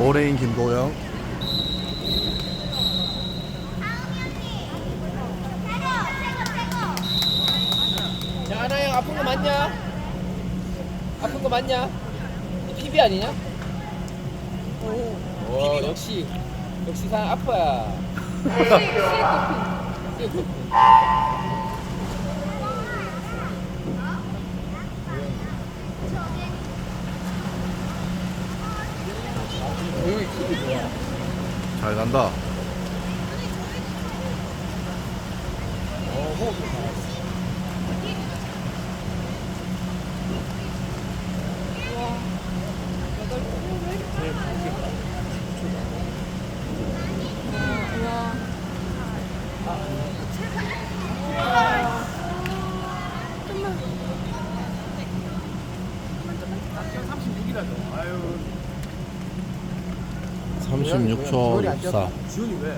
올해인 김도영. 야, 하나형 아픈 거 맞냐? 아픈 거 맞냐? 이 피비 아니냐? 오, 역시 역시 사 아파야. 잘 간다. 아유. 36초 64. 지훈이 왜?